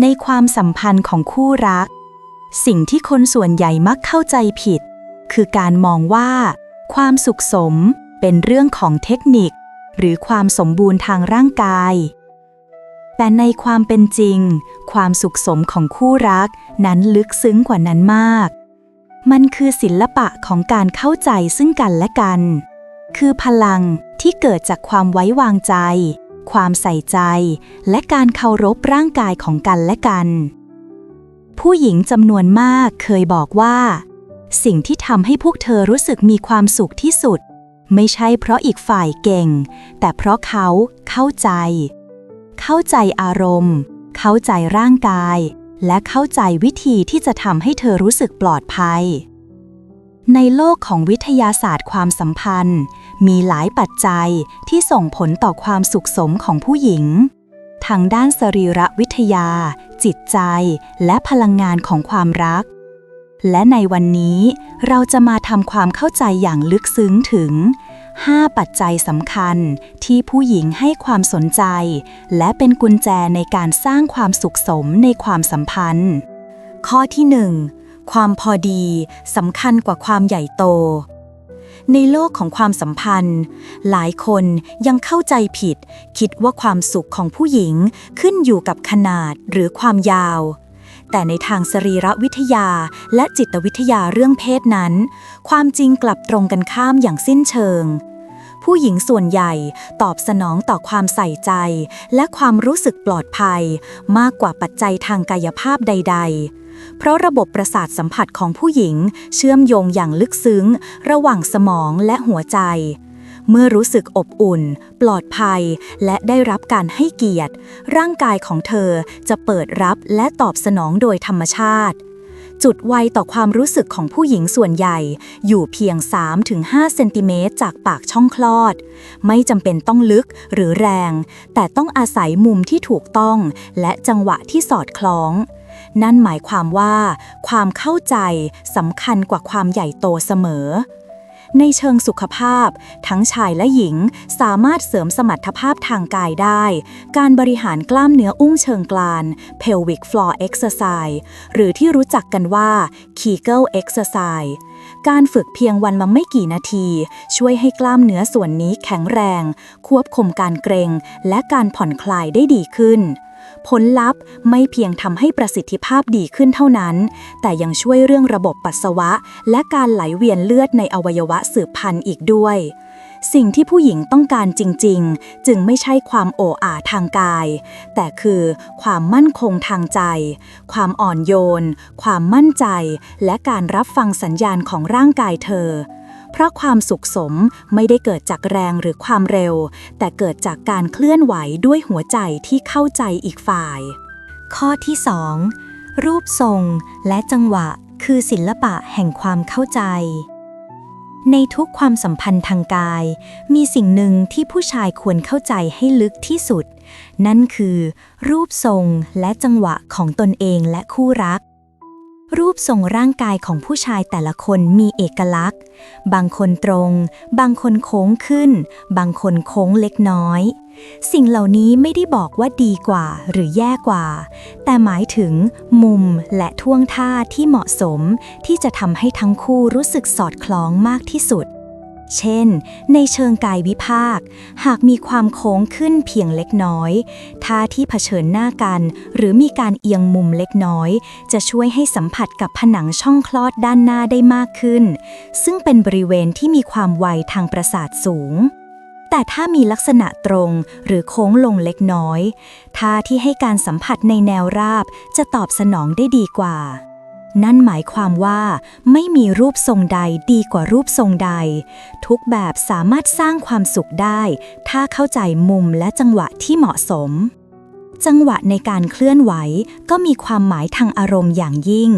ในความสัมพันธ์ของคู่รัก สิ่งที่คนส่วนใหญ่มักเข้าใจผิด คือการมองว่า ความสุขสมเป็นเรื่องของเทคนิค หรือความสมบูรณ์ทางร่างกาย แต่ในความเป็นจริง ความสุขสมของคู่รักนั้นลึกซึ้งกว่านั้นมาก มันคือศิลปะของการเข้าใจซึ่งกันและกัน คือพลังที่เกิดจากความไว้วางใจ ความใส่ใจ และการเคารพร่างกายของกันและกัน ผู้หญิงจำนวนมากเคยบอกว่า สิ่งที่ทำให้พวกเธอรู้สึกมีความสุขที่สุด ไม่ใช่เพราะอีกฝ่ายเก่ง แต่เพราะเขาเข้าใจ เข้าใจอารมณ์ เข้าใจร่างกาย และเข้าใจวิธีที่จะทำให้เธอรู้สึกปลอดภัยในโลกของวิทยาศาสตร์ความสัมพันธ์ มีหลายปัจจัยที่ส่งผลต่อความสุขสมของผู้หญิง ทางด้านสรีระวิทยา จิตใจ และพลังงานของความรัก และในวันนี้เราจะมาทำความเข้าใจอย่างลึกซึ้งถึง 5 ปัจจัยสำคัญที่ผู้หญิงให้ความสนใจ และเป็นกุญแจในการสร้างความสุขสมในความสัมพันธ์ ข้อที่ 1 ความพอดีสำคัญกว่าความใหญ่โต ในโลกของความสัมพันธ์ หลายคนยังเข้าใจผิด คิดว่าความสุขของผู้หญิงขึ้นอยู่กับขนาดหรือความยาว แต่ในทางสรีรวิทยาและจิตวิทยาเรื่องเพศนั้น ความจริงกลับตรงกันข้ามอย่างสิ้นเชิงผู้หญิงส่วนใหญ่ตอบสนองต่อความใส่ใจ และความรู้สึกปลอดภัย มากกว่าปัจจัยทางกายภาพใด ๆ เพราะระบบประสาทสัมผัสของผู้หญิง เชื่อมโยงอย่างลึกซึ้ง ระหว่างสมองและหัวใจ เมื่อรู้สึกอบอุ่น ปลอดภัย และได้รับการให้เกียรติ ร่างกายของเธอจะเปิดรับและตอบสนองโดยธรรมชาติ จุดไวต่อความรู้สึกของผู้หญิงส่วนใหญ่ อยู่เพียง 3-5 เซนติเมตรจากปากช่องคลอด ไม่จำเป็นต้องลึกหรือแรง แต่ต้องอาศัยมุมที่ถูกต้อง และจังหวะที่สอดคล้อง นั่นหมายความว่า ความเข้าใจสำคัญกว่าความใหญ่โตเสมอ ในเชิงสุขภาพ ทั้งชายและหญิงสามารถเสริมสมรรถภาพทางกายได้ การบริหารกล้ามเนื้ออุ้งเชิงกราน pelvic floor exercise หรือที่รู้จักกันว่า Kegel exercise การฝึกเพียงวันละไม่กี่นาที ช่วยให้กล้ามเนื้อส่วนนี้แข็งแรง ควบคุมการเกรงและการผ่อนคลายได้ดีขึ้น ผลลัพธ์ไม่เพียงทำให้ประสิทธิภาพดีขึ้นเท่านั้น แต่ยังช่วยเรื่องระบบปัสสาวะ และการไหลเวียนเลือดในอวัยวะสืบพันธุ์อีกด้วย สิ่งที่ผู้หญิงต้องการจริง ๆ จึงไม่ใช่ความโอ้อาทางกาย แต่คือความมั่นคงทางใจ ความอ่อนโยน ความมั่นใจ และการรับฟังสัญญาณของร่างกายเธอ เพราะความสุขสมไม่ได้เกิดจากแรงหรือความเร็ว แต่เกิดจากการเคลื่อนไหวด้วยหัวใจที่เข้าใจอีกฝ่าย ข้อที่ 2 รูปทรงและจังหวะคือศิลปะแห่งความเข้าใจ ในทุกความสัมพันธ์ทางกาย มีสิ่งหนึ่งที่ผู้ชายควรเข้าใจให้ลึกที่สุด นั่นคือ รูปทรงและจังหวะของตนเองและคู่รัก รูปทรงร่างกายของผู้ชายแต่ละคนมีเอกลักษณ์ บางคนตรง บางคนโค้งขึ้น บางคนโค้งเล็กน้อย สิ่งเหล่านี้ไม่ได้บอกว่าดีกว่าหรือแย่กว่า แต่หมายถึงมุมและท่วงท่าที่เหมาะสมที่จะทำให้ทั้งคู่รู้สึกสอดคล้องมากที่สุด เช่น ในเชิงกายวิภาค หากมีความโค้งขึ้นเพียงเล็กน้อย ท่าที่เผชิญหน้ากัน หรือมีการเอียงมุมเล็กน้อย จะช่วยให้สัมผัสกับผนังช่องคลอดด้านหน้าได้มากขึ้น ซึ่งเป็นบริเวณที่มีความไวทางประสาทสูงแต่ถ้ามีลักษณะตรงหรือโค้งลงเล็กน้อยท่าที่ให้การสัมผัสในแนวราบจะตอบสนองได้ดีกว่า นั่นหมายความว่าไม่มีรูปทรงใดดีกว่ารูปทรงใด ทุกแบบสามารถสร้างความสุขได้ ถ้าเข้าใจมุมและจังหวะที่เหมาะสม จังหวะในการเคลื่อนไหวก็มีความหมายทางอารมณ์อย่างยิ่ง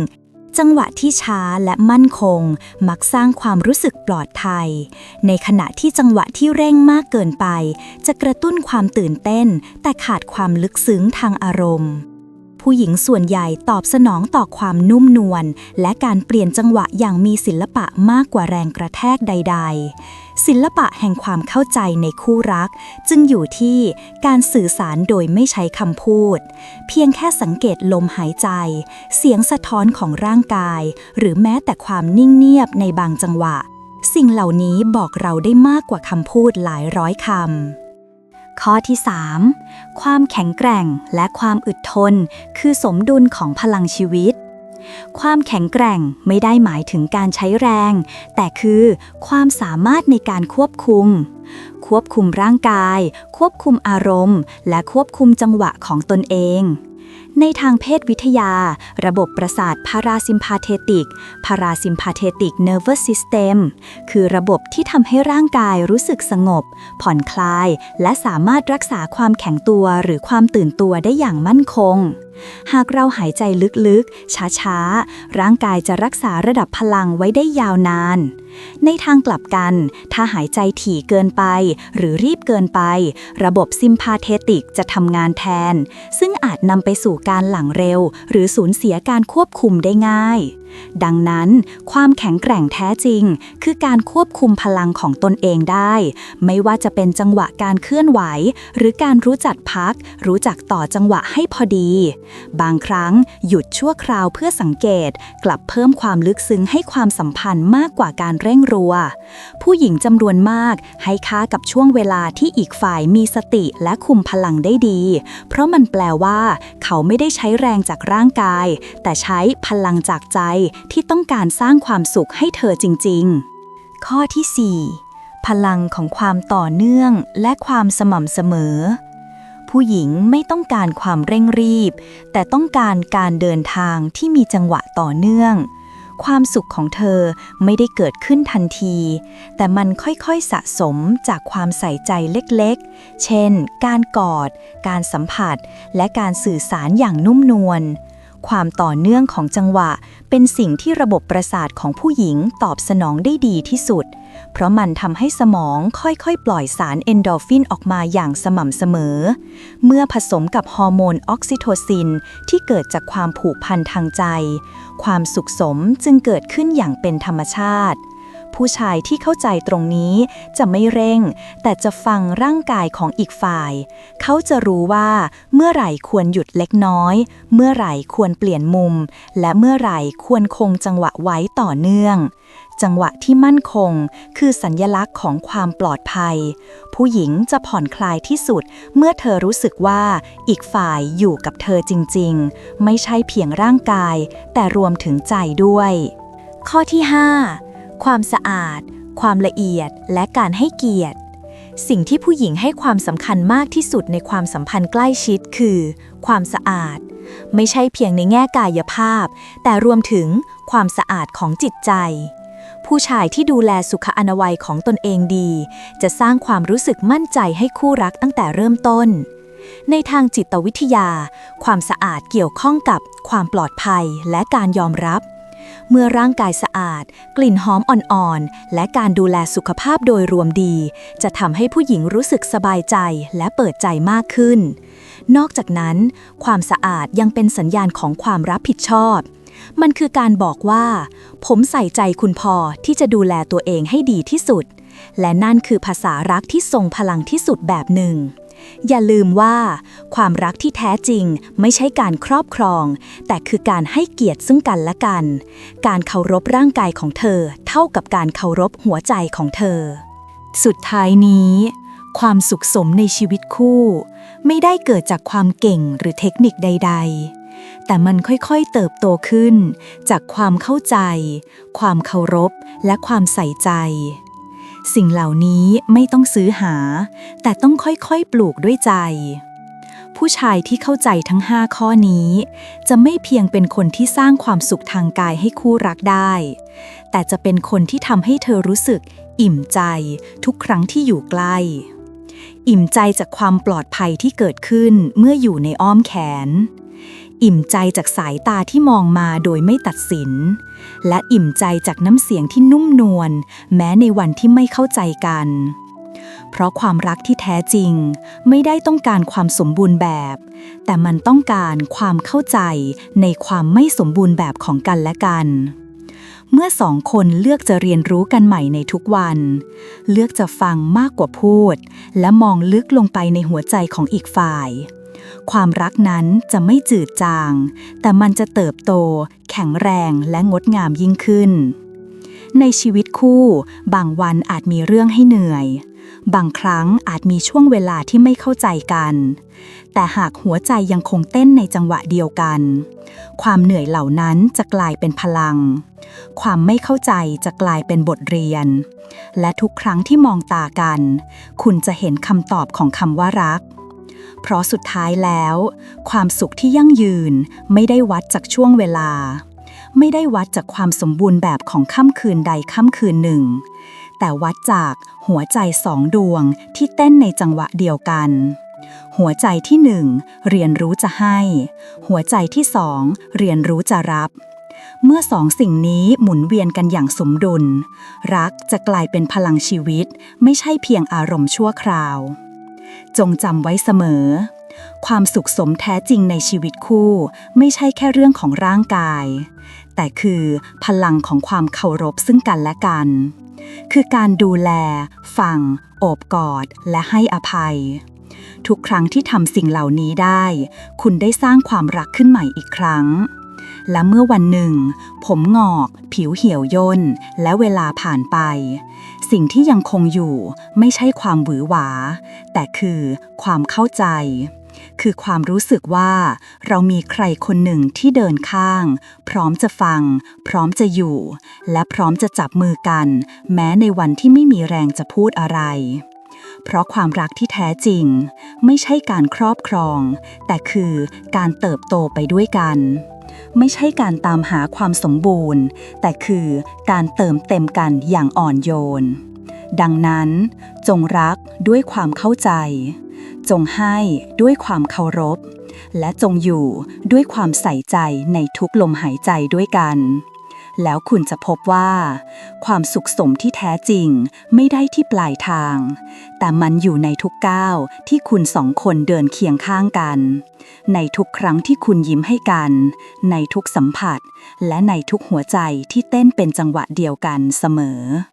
จังหวะที่ช้าและมั่นคง มักสร้างความรู้สึกปลอดภัย ในขณะที่จังหวะที่เร่งมากเกินไป จะกระตุ้นความตื่นเต้น แต่ขาดความลึกซึ้งทางอารมณ์ ผู้หญิงส่วนใหญ่ตอบสนองต่อความนุ่มนวลและการเปลี่ยนจังหวะอย่างมีศิลปะมากกว่าแรงกระแทกใด ๆ ศิลปะแห่งความเข้าใจในคู่รัก จึงอยู่ที่การสื่อสารโดยไม่ใช้คำพูด เพียงแค่สังเกตลมหายใจ เสียงสะท้อนของร่างกาย หรือแม้แต่ความนิ่งเงียบในบางจังหวะ สิ่งเหล่านี้บอกเราได้มากกว่าคำพูดหลายร้อยคำ ข้อที่ 3 ความแข็งแกร่งและความอึดทน คือสมดุลของพลังชีวิต ความแข็งแกร่งไม่ได้หมายถึงการใช้แรง แต่คือความสามารถในการควบคุม ควบคุมร่างกาย ควบคุมอารมณ์ และควบคุมจังหวะของตนเองในทางเพศวิทยา ระบบประสาทพาราซิมพาเทติกพาราซิมพาเทติกเนอร์เวอร์ซิสเต็มคือระบบที่ทำให้ร่างกายรู้สึกสงบ ผ่อนคลาย และสามารถรักษาความแข็งตัวหรือความตื่นตัวได้อย่างมั่นคง หากเราหายใจลึกๆ ช้าๆ ร่างกายจะรักษาระดับพลังไว้ได้ยาวนาน ในทางกลับกัน ถ้าหายใจถี่เกินไป หรือรีบเกินไป ระบบซิมพาเทติกจะทำงานแทน ซึ่งอาจนำไปสู่การหลังเร็ว หรือสูญเสียการควบคุมได้ง่าย ดังนั้น ความแข็งแกร่งแท้จริง คือการควบคุมพลังของตนเองได้ ไม่ว่าจะเป็นจังหวะการเคลื่อนไหว หรือการรู้จักพัก รู้จักต่อจังหวะให้พอดี บางครั้งหยุดชั่วคราวเพื่อสังเกต กลับเพิ่มความลึกซึ้งให้ความสัมพันธ์มากกว่าการเร่งรัว ผู้หญิงจำนวนมากให้ค่ากับช่วงเวลาที่อีกฝ่ายมีสติและคุมพลังได้ดี เพราะมันแปลว่า เขาไม่ได้ใช้แรงจากร่างกาย แต่ใช้พลังจากใจที่ต้องการสร้างความสุขให้เธอจริง ๆ ข้อที่ 4 พลังของความต่อเนื่องและความสม่ำเสมอ ผู้หญิงไม่ต้องการความเร่งรีบ แต่ต้องการการเดินทางที่มีจังหวะต่อเนื่อง ความสุขของเธอไม่ได้เกิดขึ้นทันที แต่มันค่อยๆสะสมจากความใส่ใจเล็กๆ เช่น การกอด การสัมผัส และการสื่อสารอย่างนุ่มนวล ความต่อเนื่องของจังหวะ เป็นสิ่งที่ระบบประสาทของผู้หญิงตอบสนองได้ดีที่สุด เพราะมันทำให้สมองค่อยๆ ปล่อยสารเอนโดฟินออกมาอย่างสม่ำเสมอ เมื่อผสมกับฮอร์โมนออกซิโทซินที่เกิดจากความผูกพันทางใจ ความสุขสมจึงเกิดขึ้นอย่างเป็นธรรมชาติ ผู้ชายที่เข้าใจตรงนี้จะไม่เร่ง แต่จะฟังร่างกายของอีกฝ่าย เขาจะรู้ว่าเมื่อไหร่ควรหยุดเล็กน้อย เมื่อไหร่ควรเปลี่ยนมุม และเมื่อไหร่ควรคงจังหวะไว้ต่อเนื่องจังหวะที่มั่นคง คือสัญญลักษณ์ของความปลอดภัย ผู้หญิงจะผ่อนคลายที่สุด เมื่อเธอรู้สึกว่าอีกฝ่ายอยู่กับเธอจริง ๆ ไม่ใช่เพียงร่างกาย แต่รวมถึงใจด้วย ข้อที่ 5 ความสะอาด ความละเอียด และการให้เกียรติ สิ่งที่ผู้หญิงให้ความสำคัญมากที่สุดในความสัมพันธ์ใกล้ชิดคือ ความสะอาด ไม่ใช่เพียงในแง่กายภาพ แต่รวมถึงความสะอาดของจิตใจ ผู้ชายที่ดูแลสุขอนามัยของตนเองดี จะสร้างความรู้สึกมั่นใจให้คู่รักตั้งแต่เริ่มต้น ในทางจิตวิทยา ความสะอาดเกี่ยวข้องกับความปลอดภัยและการยอมรับ เมื่อร่างกายสะอาด กลิ่นหอมอ่อนๆ และการดูแลสุขภาพโดยรวมดี จะทำให้ผู้หญิงรู้สึกสบายใจและเปิดใจมากขึ้น นอกจากนั้น ความสะอาดยังเป็นสัญญาณของความรับผิดชอบ มันคือการบอกว่า ผมใส่ใจคุณพอที่จะดูแลตัวเองให้ดีที่สุด และนั่นคือภาษารักที่ทรงพลังที่สุดแบบหนึ่ง อย่าลืมว่า ความรักที่แท้จริงไม่ใช่การครอบครอง แต่คือการให้เกียรติซึ่งกันและกัน การเคารพร่างกายของเธอ เท่ากับการเคารพหัวใจของเธอ สุดท้ายนี้ ความสุขสมในชีวิตคู่ ไม่ได้เกิดจากความเก่งหรือเทคนิคใด ๆแต่มันค่อยๆเติบโตขึ้น จากความเข้าใจ ความเคารพ และความใส่ใจ สิ่งเหล่านี้ไม่ต้องซื้อหา แต่ต้องค่อยๆ ปลูกด้วยใจ ผู้ชายที่เข้าใจทั้ง 5 ข้อนี้ จะไม่เพียงเป็นคนที่สร้างความสุขทางกายให้คู่รักได้ แต่จะเป็นคนที่ทำให้เธอรู้สึก อิ่มใจทุกครั้งที่อยู่ใกล้ อิ่มใจจากความปลอดภัยที่เกิดขึ้นเมื่ออยู่ในอ้อมแขน อิ่มใจจากสายตาที่มองมาโดยไม่ตัดสิน และอิ่มใจจากน้ำเสียงที่นุ่มนวลแม้ในวันที่ไม่เข้าใจกัน เพราะความรักที่แท้จริง ไม่ได้ต้องการความสมบูรณ์แบบ แต่มันต้องการความเข้าใจในความไม่สมบูรณ์แบบของกันและกันเมื่อสองคนเลือกจะเรียนรู้กันใหม่ในทุกวัน เลือกจะฟังมากกว่าพูด และมองลึกลงไปในหัวใจของอีกฝ่าย ความรักนั้นจะไม่จืดจาง แต่มันจะเติบโต แข็งแรงและงดงามยิ่งขึ้น ในชีวิตคู่ บางวันอาจมีเรื่องให้เหนื่อย บางครั้งอาจมีช่วงเวลาที่ไม่เข้าใจกัน แต่หากหัวใจยังคงเต้นในจังหวะเดียวกัน ความเหนื่อยเหล่านั้นจะกลายเป็นพลัง ความไม่เข้าใจจะกลายเป็นบทเรียน และทุกครั้งที่มองตากัน คุณจะเห็นคำตอบของคำว่ารัก เพราะสุดท้ายแล้ว ความสุขที่ยั่งยืนไม่ได้วัดจากช่วงเวลา ไม่ได้วัดจากความสมบูรณ์แบบของค่ำคืนใดค่ำคืนหนึ่ง แต่วัดจากหัวใจสองดวงที่เต้นในจังหวะเดียวกัน หัวใจที่หนึ่งเรียนรู้จะให้ หัวใจที่สองเรียนรู้จะรับเมื่อสองสิ่งนี้หมุนเวียนกันอย่างสมดุล รักจะกลายเป็นพลังชีวิต ไม่ใช่เพียงอารมณ์ชั่วคราว จงจำไว้เสมอ ความสุขสมแท้จริงในชีวิตคู่ ไม่ใช่แค่เรื่องของร่างกาย แต่คือพลังของความเคารพซึ่งกันและกัน คือการดูแล ฟัง โอบกอด และให้อภัย ทุกครั้งที่ทำสิ่งเหล่านี้ได้ คุณได้สร้างความรักขึ้นใหม่อีกครั้ง และเมื่อวันหนึ่ง ผมงอก ผิวเหี่ยวย่น และเวลาผ่านไป สิ่งที่ยังคงอยู่ไม่ใช่ความหวือหวา แต่คือความเข้าใจ คือความรู้สึกว่า เรามีใครคนหนึ่งที่เดินข้าง พร้อมจะฟัง พร้อมจะอยู่ และพร้อมจะจับมือกัน แม้ในวันที่ไม่มีแรงจะพูดอะไรเพราะความรักที่แท้จริง ไม่ใช่การครอบครอง แต่คือการเติบโตไปด้วยกัน ไม่ใช่การตามหาความสมบูรณ์ แต่คือการเติมเต็มกันอย่างอ่อนโยน ดังนั้น จงรักด้วยความเข้าใจ จงให้ด้วยความเคารพ และจงอยู่ด้วยความใส่ใจในทุกลมหายใจด้วยกัน แล้วคุณจะพบว่า ความสุขสมที่แท้จริงไม่ได้ที่ปลายทาง แต่มันอยู่ในทุกก้าวที่คุณสองคนเดินเคียงข้างกัน ในทุกครั้งที่คุณยิ้มให้กัน ในทุกสัมผัส และในทุกหัวใจที่เต้นเป็นจังหวะเดียวกันเสมอ